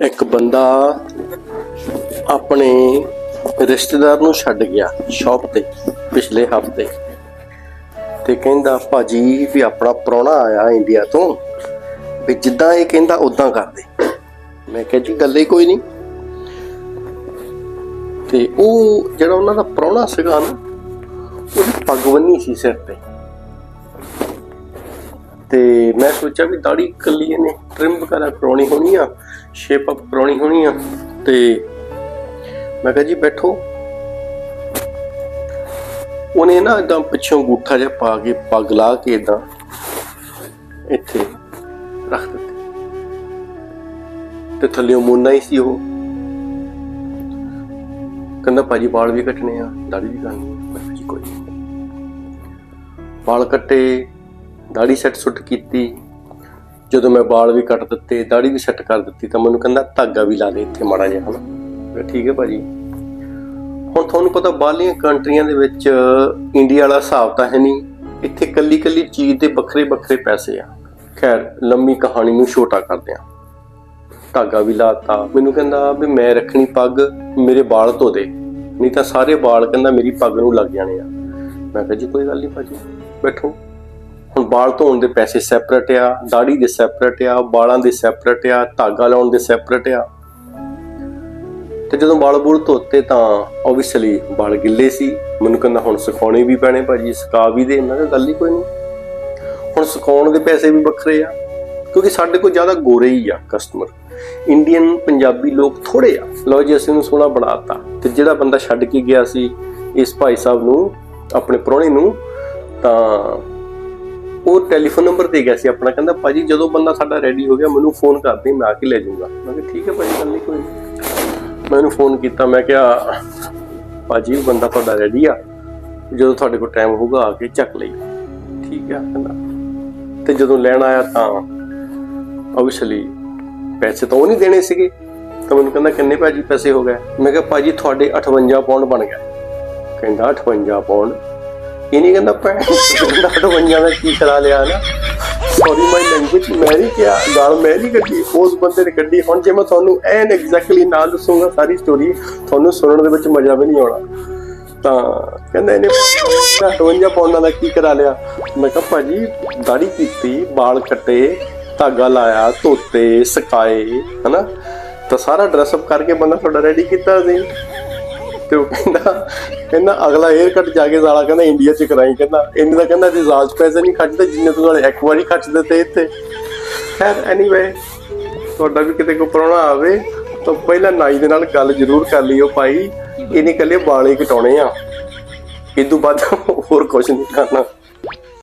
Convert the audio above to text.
ਇੱਕ ਬੰਦਾ ਆਪਣੇ ਰਿਸ਼ਤੇਦਾਰ ਨੂੰ ਛੱਡ ਗਿਆ ਸ਼ਾਪ ਤੇ ਪਿਛਲੇ ਹਫ਼ਤੇ ਤੇ ਕਹਿੰਦਾ, ਭਾਜੀ, ਵੀ ਆਪਣਾ ਪ੍ਰਾਹੁਣਾ ਆਇਆ ਇੰਡੀਆ ਤੋਂ ਵੀ ਜਿੱਦਾਂ ਇਹ ਕਹਿੰਦਾ ਉਦਾਂ ਕਰਦੇ। ਮੈਂ ਕਿਹਾ, ਜੀ, ਗੱਲ ਹੀ ਕੋਈ ਨਹੀਂ। ਤੇ ਉਹ ਜਿਹੜਾ ਉਹਨਾਂ ਦਾ ਪ੍ਰਾਹੁਣਾ ਸੀਗਾ ਨਾ ਉਹ ਪੱਗ ਬੰਨੀ ਸੀ ਸਿਰ ਤੇ। ਤੇ ਮੈਂ ਸੋਚਿਆ ਵੀ ਦਾੜੀ ਕੱਲੀ ਇਹਨੇ ਟ੍ਰਿਮ ਵਗੈਰਾ ਕਰਾਉਣੀ ਹੋਣੀ ਆ ਸ਼ੇਪ ਅਪ ਕਰਾਉਣੀ ਹੋਣੀ ਆ, ਤੇ ਮੈਂ ਕਿਹਾ ਜੀ ਬੈਠੋ। ਉਹਨੇ ਨਾ ਇਦਾਂ ਪਿੱਛੋਂ ਗੂਠਾ ਜਿਹਾ ਪਾ ਕੇ ਪੱਗ ਲਾ ਕੇ ਇਦਾਂ ਇੱਥੇ ਰੱਖ ਦਿੱਤੀ। ਤੇ ਥੱਲੇੋਂ ਮੁੰਨਾ ਹੀ ਸੀ ਉਹ। ਕਹਿੰਦਾ, ਭਾਜੀ, ਵਾਲ ਵੀ ਕੱਟਣੇ ਆ ਦਾੜੀ ਵੀ ਕਰਨੀ ਆ। ਕੋਈ ਵਾਲ ਕੱਟੇ। ਦਾੜੀ ਸੈੱਟ ਸੁੱਟ ਕੀਤੀ। ਜਦੋਂ ਮੈਂ ਵਾਲ ਵੀ ਕੱਟ ਦਿੱਤੇ, ਦਾੜੀ ਵੀ ਸੈੱਟ ਕਰ ਦਿੱਤੀ, ਤਾਂ ਮੈਨੂੰ ਕਹਿੰਦਾ, ਧਾਗਾ ਵੀ ਲਾ ਦੇ ਇੱਥੇ ਮਾੜਾ ਜਿਹਾ, ਹਨਾ? ਮੈਂ ਠੀਕ ਹੈ ਭਾਜੀ। ਹੁਣ ਤੁਹਾਨੂੰ ਪਤਾ ਬਾਹਰਲੀਆਂ ਕੰਟਰੀਆਂ ਦੇ ਵਿੱਚ ਇੰਡੀਆ ਵਾਲਾ ਹਿਸਾਬ ਤਾਂ ਹੈ ਨਹੀਂ। ਇੱਥੇ ਕੱਲੀ ਕੱਲੀ ਚੀਜ਼ ਦੇ ਵੱਖਰੇ ਵੱਖਰੇ ਪੈਸੇ ਆ। ਖੈਰ, ਲੰਮੀ ਕਹਾਣੀ ਨੂੰ ਛੋਟਾ ਕਰਦੇ ਆ। ਧਾਗਾ ਵੀ ਲਾਤਾ। ਮੈਨੂੰ ਕਹਿੰਦਾ ਵੀ ਮੈਂ ਰੱਖਣੀ ਪੱਗ, ਮੇਰੇ ਵਾਲ ਧੋ ਦੇ। ਨਹੀਂ ਤਾਂ ਸਾਰੇ ਵਾਲ ਕਹਿੰਦਾ ਮੇਰੀ ਪੱਗ ਨੂੰ ਲੱਗ ਜਾਣੇ ਆ। ਮੈਂ ਕਿਹਾ ਜੀ, ਕੋਈ ਗੱਲ ਨਹੀਂ ਭਾਜੀ, ਬੈਠੋ। ਹੁਣ ਵਾਲ ਧੋਣ ਦੇ ਪੈਸੇ ਸੈਪਰੇਟ ਆ ਦਾੜੀ ਦੇ ਸੈਪਰੇਟ ਆ, ਵਾਲਾਂ ਦੇ ਸੈਪਰੇਟ ਆ, ਧਾਗਾ ਲਾਉਣ ਦੇ ਸੈਪਰੇਟ ਆ। ਤੇ ਜਦੋਂ ਵਾਲ ਬੂਲ ਧੋਤੇ ਤਾਂ ਆਬਵੀਅਸਲੀ ਵਾਲ ਗਿੱਲੇ ਸੀ। ਮੈਨੂੰ ਕਹਿੰਦਾ ਹੁਣ ਸੁਕਾਉਣੇ ਵੀ ਪੈਣੇ ਭਾਜੀ, ਸੁਕਾ ਵੀ ਦੇ। ਮੈਂ ਕਿਹਾ ਗੱਲ ਹੀ ਕੋਈ ਨਹੀਂ। ਹੁਣ ਸੁਕਾਉਣ ਦੇ ਪੈਸੇ ਵੀ ਵੱਖਰੇ ਆ, ਕਿਉਂਕਿ ਸਾਡੇ ਕੋਲ ਜ਼ਿਆਦਾ ਗੋਰੇ ਹੀ ਆ ਕਸਟਮਰ ਇੰਡੀਅਨ ਪੰਜਾਬੀ ਲੋਕ ਥੋੜੇ ਆ। ਲਓ ਜੀ, ਅਸੀਂ ਉਹਨੂੰ ਸੋਹਣਾ ਬਣਾਤਾ। ਤੇ ਜਿਹੜਾ ਬੰਦਾ ਛੱਡ ਕੇ ਗਿਆ ਸੀ, ਇਸ ਭਾਈ ਸਾਹਿਬ ਨੂੰ, ਆਪਣੇ ਪ੍ਰਾਹੁਣੇ ਨੂੰ, ਤਾਂ ਉਹ ਟੈਲੀਫੋਨ ਨੰਬਰ ਦੇ ਗਿਆ ਸੀ ਆਪਣਾ। ਕਹਿੰਦਾ, ਭਾਜੀ, ਜਦੋਂ ਬੰਦਾ ਸਾਡਾ ਰੈਡੀ ਹੋ ਗਿਆ, ਮੈਨੂੰ ਫੋਨ ਕਰ ਦੇ, ਮੈਂ ਆ ਕੇ ਲੈ ਜਾਊਂਗਾ। ਮੈਂ ਕਿਹਾ, ਠੀਕ ਹੈ ਭਾਜੀ, ਗੱਲ ਨਹੀਂ ਕੋਈ ਨਹੀਂ। ਮੈਂ ਉਹਨੂੰ ਫੋਨ ਕੀਤਾ। ਮੈਂ ਕਿਹਾ, ਭਾਜੀ, ਉਹ ਬੰਦਾ ਤੁਹਾਡਾ ਰੈਡੀ ਆ। ਜਦੋਂ ਤੁਹਾਡੇ ਕੋਲ ਟਾਈਮ ਹੋਊਗਾ, ਆ ਕੇ ਚੱਕ ਲਈ। ਠੀਕ ਆ ਕਹਿੰਦਾ। ਤੇ ਜਦੋਂ ਲੈਣ ਆਇਆ ਤਾਂ ਆਬਵੀਅਸਲੀ ਪੈਸੇ ਤਾਂ ਉਹ ਨਹੀਂ ਦੇਣੇ ਸੀਗੇ। ਤਾਂ ਮੈਨੂੰ ਕਹਿੰਦਾ, ਕਿੰਨੇ ਭਾਜੀ ਪੈਸੇ ਹੋ ਗਏ? ਮੈਂ ਕਿਹਾ, ਭਾਜੀ, ਤੁਹਾਡੇ 58 ਪਾਉਂਡ ਬਣ ਗਿਆ। ਕਹਿੰਦਾ 58 ਪਾਉਂਡ ਇਹ ਨਹੀਂ ਕਹਿੰਦਾ ਪੈ ਕਹਿੰਦਾ 58 ਦਾ ਕੀ ਕਰਾ ਲਿਆ ਨਾ। ਸੌਰੀ ਮਾਈ ਲੈਂਗੁਏਜ ਮੈਂ ਨਹੀਂ ਕਿਹਾ ਗਾਲ ਮੈਂ ਨਹੀਂ ਕੱਢੀ ਉਸ ਬੰਦੇ ਨੇ ਕੱਢੀ ਹੁਣ ਜੇ ਮੈਂ ਤੁਹਾਨੂੰ ਐਨ ਐਗਜ਼ੈਕਟਲੀ ਨਾਲ ਦੱਸੂਗਾ ਸਾਰੀ ਸਟੋਰੀ ਤੁਹਾਨੂੰ ਸੁਣਨ ਦੇ ਵਿੱਚ ਮਜ਼ਾ ਵੀ ਨਹੀਂ ਆਉਣਾ। ਤਾਂ ਕਹਿੰਦਾ ਇਹਨੇ 58 ਪਾਉਂਡਾਂ ਦਾ ਕੀ ਕਰਾ ਲਿਆ। ਮੈਂ ਕਿਹਾ ਭਾਜੀ ਦਾੜੀ ਕੀਤੀ ਵਾਲ ਕੱਟੇ ਧਾਗਾ ਲਾਇਆ ਧੋਤੇ ਸੁਕਾਏ ਹਨਾ? ਤਾਂ ਸਾਰਾ ਡਰੈਸ ਅਪ ਕਰਕੇ ਬੰਦਾ ਤੁਹਾਡਾ ਰੈਡੀ ਕੀਤਾ ਸੀ। ਤੇ ਉਹ ਕਹਿੰਦਾ ਕਹਿੰਦਾ ਅਗਲਾ 에ਅਰ ਕੱਟ ਜਾ ਕੇ ਸਾਲਾ ਕਹਿੰਦਾ ਇੰਡੀਆ ਚ ਕਰਾਈ, ਕਹਿੰਦਾ, ਇੰਨੇ ਦਾ ਕਹਿੰਦਾ ਜੇ ਜ਼ਾਜ ਪੈਸੇ ਨਹੀਂ ਖਰਚਦੇ ਜਿੰਨੇ ਤੂੰ ਨਾਲੇ ਇੱਕ ਵਾਰੀ ਖਰਚ ਦਿੱਤੇ ਇੱਥੇ। ਖੈਰ ਐਨੀਵੇ ਤੁਹਾਡਾ ਵੀ ਕਿਤੇ ਕੋਈ ਪ੍ਰਾਹੁਣਾ ਆਵੇ, ਤਾਂ ਪਹਿਲਾਂ ਨਾਈ ਦੇ ਨਾਲ ਗੱਲ ਜ਼ਰੂਰ ਕਰ ਲਿਓ ਭਾਈ। ਇਹਨੇ ਕੱਲੇ ਵਾਲੇ ਕਟਾਉਣੇ ਆ। ਇਹ ਤੋਂ ਬਾਅਦ ਹੋਰ ਕੁਝ ਨਹੀਂ ਕਰਨਾ।